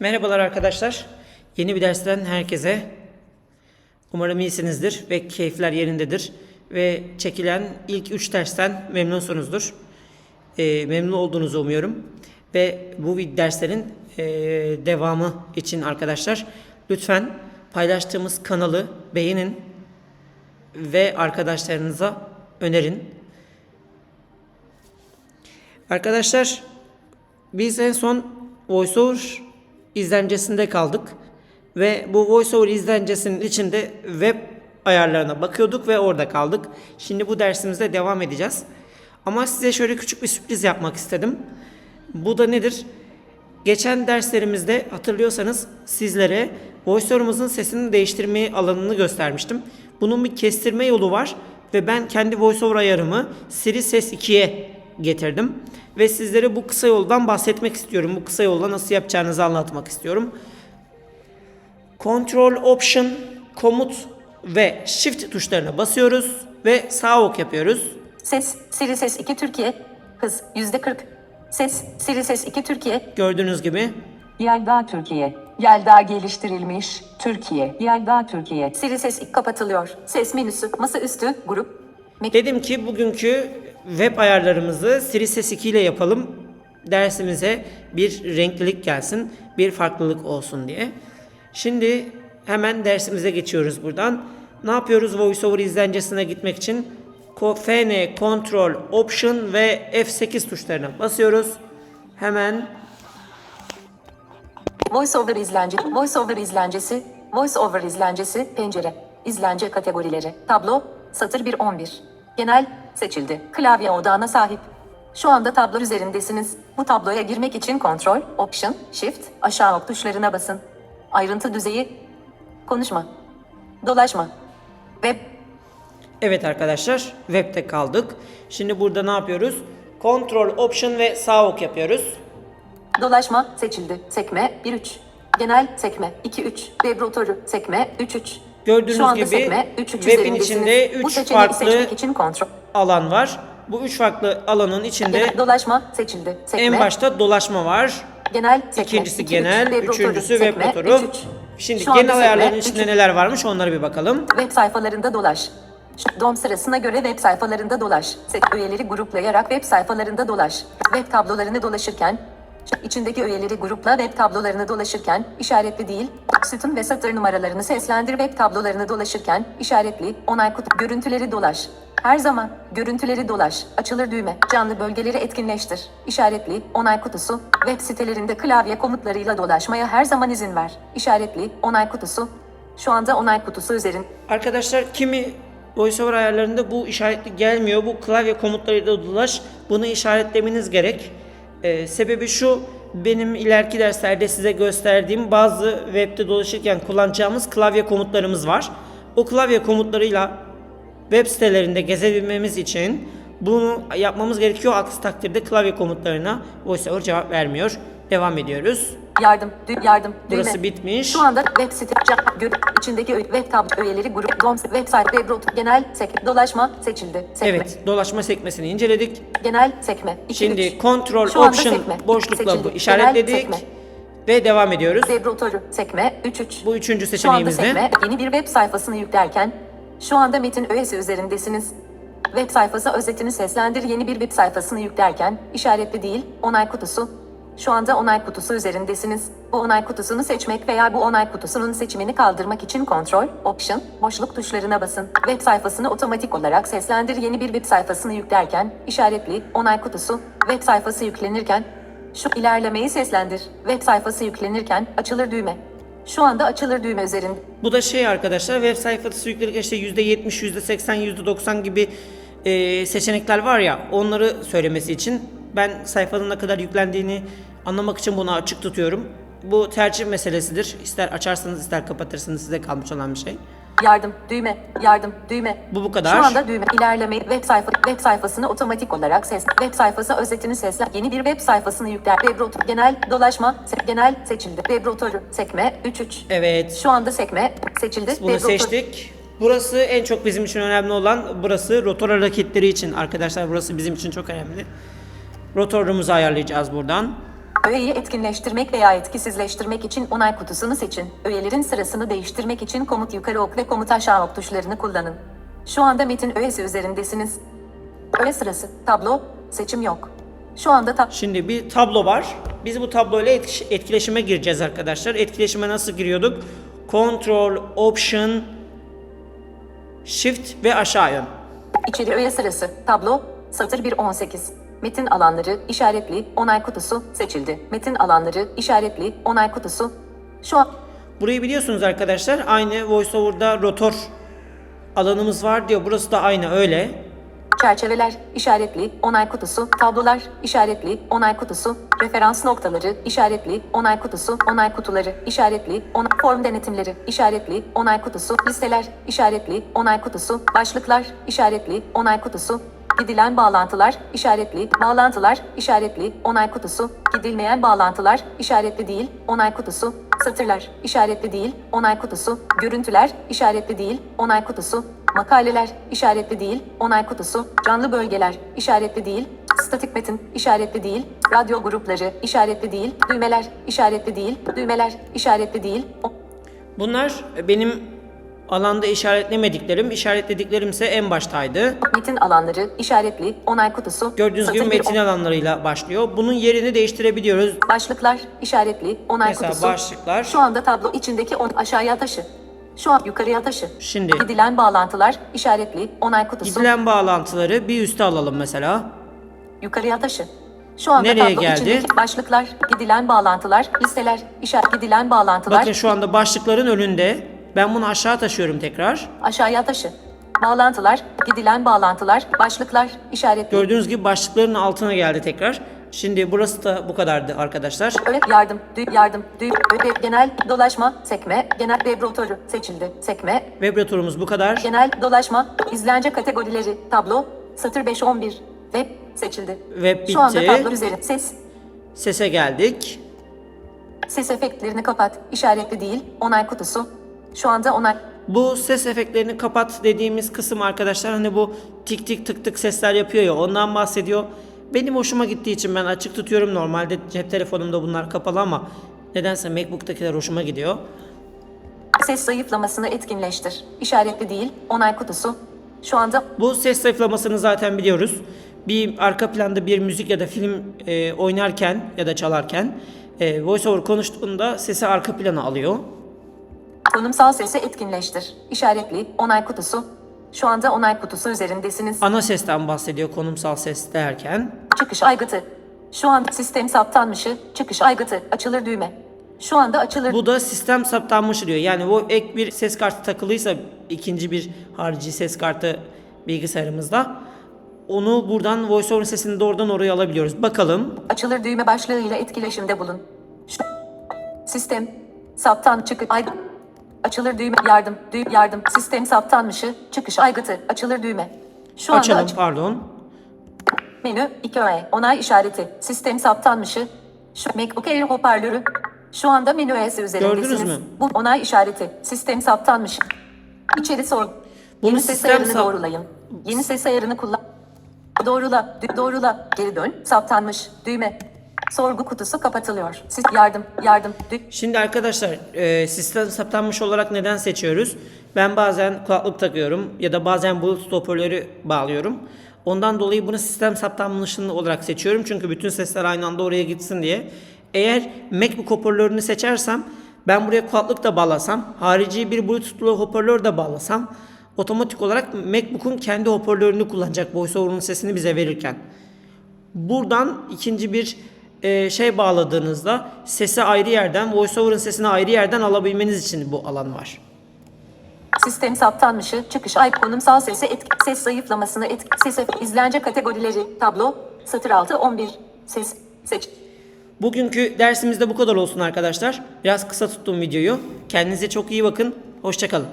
Merhabalar arkadaşlar. Yeni bir dersten herkese. Umarım iyisinizdir ve keyifler yerindedir. Ve çekilen ilk 3 dersten memnunsunuzdur. Ee, memnun olduğunuzu umuyorum. Ve bu derslerin ee, devamı için arkadaşlar lütfen paylaştığımız kanalı beğenin ve arkadaşlarınıza önerin. Arkadaşlar biz en son VoiceOver izlencesinde kaldık ve bu VoiceOver izlencesinin içinde web ayarlarına bakıyorduk ve orada kaldık. Şimdi bu dersimizde devam edeceğiz. Ama size şöyle küçük bir sürpriz yapmak istedim. Bu da nedir? Geçen derslerimizde hatırlıyorsanız sizlere VoiceOver'ımızın sesini değiştirme alanını göstermiştim. Bunun bir kestirme yolu var ve ben kendi VoiceOver ayarımı Siri Ses 2'ye getirdim. Ve sizlere bu kısa yoldan bahsetmek istiyorum. Bu kısa yolla nasıl yapacağınızı anlatmak istiyorum. Control Option, Komut ve Shift tuşlarına basıyoruz ve sağ ok yapıyoruz. Ses, Siri Ses 2 Türkiye. Hız, yüzde 40. Ses, Siri Ses 2 Türkiye. Gördüğünüz gibi Yelda Türkiye. Yelda geliştirilmiş. Türkiye. Yelda Türkiye. Siri Ses 2 kapatılıyor. Ses menüsü, masaüstü, grup. Dedim ki bugünkü web ayarlarımızı Siri Ses 2 ile yapalım. Dersimize bir renklilik gelsin, bir farklılık olsun diye. Şimdi hemen dersimize geçiyoruz buradan. Ne yapıyoruz VoiceOver izlencesine gitmek için? FN, Control, Option ve F8 tuşlarına basıyoruz. Hemen VoiceOver izlence, VoiceOver izlencesi, VoiceOver izlencesi, pencere, izlence kategorileri, tablo, satır 1-11. Genel, seçildi. Klavye odağına sahip. Şu anda tablo üzerindesiniz. Bu tabloya girmek için Ctrl, Option, Shift, aşağı ok tuşlarına basın. Ayrıntı düzeyi, konuşma, dolaşma, web, Evet arkadaşlar web'te kaldık. Şimdi burada ne yapıyoruz? Control, Option ve sağ ok yapıyoruz. Dolaşma seçildi. Sekme 1-3. Genel sekme 2-3. Web rotoru sekme 3-3. Gördüğünüz Şu anda gibi sekme 3-3 web'in içinde Bu üç seçeneği farklı seçmek için kontrol. alan var. Bu üç farklı alanın içinde Genel dolaşma seçildi. Sekme. en başta dolaşma var. genel sekme İkincisi 2-3. genel, rotoru, üçüncüsü web motoru. 3-3. Şimdi Şu genel sekme ayarların 3-3. içinde neler varmış onlara bir bakalım. Web sayfalarında dolaş. DOM sırasına göre web sayfalarında dolaş. Set üyeleri gruplayarak web sayfalarında dolaş. Web tablolarını dolaşırken, içindeki üyeleri grupla web tablolarını dolaşırken, işaretli değil, sütun ve satır numaralarını seslendir web tablolarını dolaşırken, işaretli, onay kutu, görüntüleri dolaş. Her zaman, görüntüleri dolaş, açılır düğme, canlı bölgeleri etkinleştir, işaretli, onay kutusu, web sitelerinde klavye komutlarıyla dolaşmaya her zaman izin ver, işaretli, onay kutusu, şu anda onay kutusu üzerinde. Arkadaşlar kimi VoiceOver ayarlarında bu işaretli gelmiyor. Bu klavye komutlarıyla dolaş. Bunu işaretlemeniz gerek. Ee, sebebi şu. Benim ileriki derslerde size gösterdiğim bazı webde dolaşırken kullanacağımız klavye komutlarımız var. O klavye komutlarıyla web sitelerinde gezebilmemiz için bunu yapmamız gerekiyor. Aksi takdirde klavye komutlarına VoiceOver cevap vermiyor. Devam ediyoruz. Yardım, dü- yardım, Burası düğme. bitmiş. Şu anda web site, ca- gör, içindeki ö- web tab üyeleri grup, DOM, website, web root, genel, sek, dolaşma, seçildi, sekme, Evet, dolaşma sekmesini inceledik. genel, sekme, 2, Şimdi Ctrl Şu anda Option sekme. boşlukla Seçildi. bu Genel işaretledik sekme. ve devam ediyoruz. web rotoru, sekme, 3, 3. Bu üçüncü Şu anda sekme, yeni bir web sayfasını yüklerken, şu anda metin öğesi üzerindesiniz. Web sayfası özetini seslendir yeni bir web sayfasını yüklerken, işaretli değil, onay kutusu. Şu anda onay kutusu üzerindesiniz. Bu onay kutusunu seçmek veya bu onay kutusunun seçimini kaldırmak için Ctrl, Option, boşluk tuşlarına basın. Web sayfasını otomatik olarak seslendir yeni bir web sayfasını yüklerken, işaretli, onay kutusu, web sayfası yüklenirken, şu ilerlemeyi seslendir. Web sayfası yüklenirken, açılır düğme. Şu anda açılır düğme üzerinde. Bu da şey arkadaşlar web sayfası yüklerken işte %70, %80, %90 gibi e, seçenekler var ya onları söylemesi için ben sayfanın ne kadar yüklendiğini anlamak için bunu açık tutuyorum. Bu tercih meselesidir. İster açarsanız ister kapatırsınız size kalmış olan bir şey. Yardım, düğme, yardım, düğme. Bu bu kadar. Şu anda düğme, ilerleme, web sayfa, web sayfasını otomatik olarak ses, web sayfası özetini seslen, yeni bir web sayfasını yükler, web rotor, genel, dolaşma, se- genel, seçildi, web rotoru, sekme, 3 3. Evet. Şu anda sekme, seçildi, Bunu web rotor- seçtik. Burası en çok bizim için önemli olan burası rotor hareketleri için arkadaşlar burası bizim için çok önemli. Rotorumuzu ayarlayacağız buradan. Öğeyi etkinleştirmek veya etkisizleştirmek için onay kutusunu seçin. Öğelerin sırasını değiştirmek için komut yukarı ok ve komut aşağı ok tuşlarını kullanın. Şu anda metin öğesi üzerindesiniz. Öğe sırası, tablo, seçim yok. Şu anda tab Şimdi bir tablo var. Biz bu tabloyla etkileşime gireceğiz arkadaşlar. Etkileşime nasıl giriyorduk? Control, Option, Shift ve aşağı yön. içeri öğe sırası, tablo, satır 1.18. Metin alanları, işaretli, onay kutusu, seçildi. Metin alanları, işaretli, onay kutusu. Şu an Burayı biliyorsunuz arkadaşlar. Aynı VoiceOver'da rotor alanımız var diyor. Burası da aynı öyle. Çerçeveler, işaretli, onay kutusu, tablolar, işaretli, onay kutusu, referans noktaları, işaretli, onay kutusu, onay kutuları, işaretli, onay, form denetimleri, işaretli, onay kutusu, listeler, işaretli, onay kutusu, başlıklar, işaretli, onay kutusu, gidilen bağlantılar, işaretli, bağlantılar, işaretli, onay kutusu, gidilmeyen bağlantılar, işaretli değil, onay kutusu, satırlar, işaretli değil, onay kutusu, görüntüler, işaretli değil, onay kutusu, makaleler, işaretli değil, onay kutusu, canlı bölgeler, işaretli değil, statik metin, işaretli değil, radyo grupları, işaretli değil, düğmeler, işaretli değil, düğmeler, işaretli değil, Bunlar benim alanda işaretlemediklerim. İşaretlediklerim ise en baştaydı. metin alanları, işaretli, onay kutusu, Gördüğünüz gibi metin alanlarıyla başlıyor. Bunun yerini değiştirebiliyoruz. Başlıklar, işaretli, onay Mesela kutusu. başlıklar. Şu anda tablo içindeki on aşağıya taşı. Şu an yukarıya taşı. Şimdi- Gidilen bağlantılar, işaretli, onay kutusu. Gidilen bağlantıları bir üste alalım mesela. Yukarıya taşı. Şu anda Nereye tablo geldi? içindeki başlıklar, gidilen bağlantılar, listeler, işaret, gidilen bağlantılar, Bakın şu anda başlıkların önünde. Ben bunu aşağı taşıyorum tekrar. aşağıya taşı. Bağlantılar, gidilen bağlantılar, başlıklar, işaretli, Gördüğünüz gibi başlıkların altına geldi tekrar. Şimdi burası da bu kadardı arkadaşlar. öğret, yardım, düğüm, yardım, düğüm, öğret, genel, dolaşma, sekme, genel web rotoru seçildi, sekme, Web rotorumuz bu kadar. Genel dolaşma, izlence kategorileri, tablo, satır 5-11, web seçildi. Web Şu anda bitti. tablo üzeri. Ses, Sese geldik. ses efektlerini kapat, işaretli değil, onay kutusu. Şu anda onay, Bu ses efektlerini kapat dediğimiz kısım arkadaşlar hani bu tik tik tık tık sesler yapıyor ya ondan bahsediyor. Benim hoşuma gittiği için ben açık tutuyorum. Normalde cep telefonumda bunlar kapalı ama nedense MacBook'takiler hoşuma gidiyor. ses zayıflamasını etkinleştir. İşaretli değil, onay kutusu. Şu anda Bu ses zayıflamasını zaten biliyoruz. Bir arka planda bir müzik ya da film e, oynarken ya da çalarken e, voiceover konuştuğunda sesi arka plana alıyor. Konumsal sesi etkinleştir. İşaretli, onay kutusu. Şu anda onay kutusu üzerindesiniz. Ana sesten bahsediyor konumsal ses derken. Çıkış aygıtı. Şu an sistem saptanmışı, çıkış aygıtı, açılır düğme. Şu anda açılır Bu da sistem saptanmış diyor. Yani bu ek bir ses kartı takılıysa ikinci bir harici ses kartı bilgisayarımızda onu buradan voiceover sesini doğrudan oraya alabiliyoruz. Bakalım. Açılır düğme başlığıyla etkileşimde bulun. Şu- Sistem. Saptan çıkış ay Açılır düğme yardım düğüm yardım sistem saptanmışı çıkış aygıtı açılır düğme. Şu anda Açalım aç- pardon. menü 2 öğe onay işareti sistem saptanmışı şu MacBook Air hoparlörü şu anda menü öğesi üzerindesiniz. Gördünüz mü? Bu onay işareti sistem saptanmış. İçeri sor. Bunu Yeni ses ayarını sap- doğrulayın. Yeni ses ayarını kullan. Doğrula, doğrula, geri dön, saptanmış, düğme. Sorgu kutusu kapatılıyor. Siz yardım, yardım, Şimdi arkadaşlar e, sistem saptanmış olarak neden seçiyoruz? Ben bazen kulaklık takıyorum ya da bazen bluetooth hoparlörü bağlıyorum. Ondan dolayı bunu sistem saptanmışını olarak seçiyorum. Çünkü bütün sesler aynı anda oraya gitsin diye. Eğer MacBook hoparlörünü seçersem ben buraya kulaklık da bağlasam, harici bir bluetoothlu hoparlör de bağlasam otomatik olarak MacBook'un kendi hoparlörünü kullanacak VoiceOver'ın sesini bize verirken. Buradan ikinci bir e, şey bağladığınızda sesi ayrı yerden, VoiceOver'ın sesini ayrı yerden alabilmeniz için bu alan var. sistem saptanmışı, çıkış ay konumsal sesi etki, ses zayıflamasını etki, ses ef- izlence kategorileri, tablo, satır altı 11, ses, seç. Bugünkü dersimizde bu kadar olsun arkadaşlar. Biraz kısa tuttum videoyu. Kendinize çok iyi bakın. Hoşçakalın.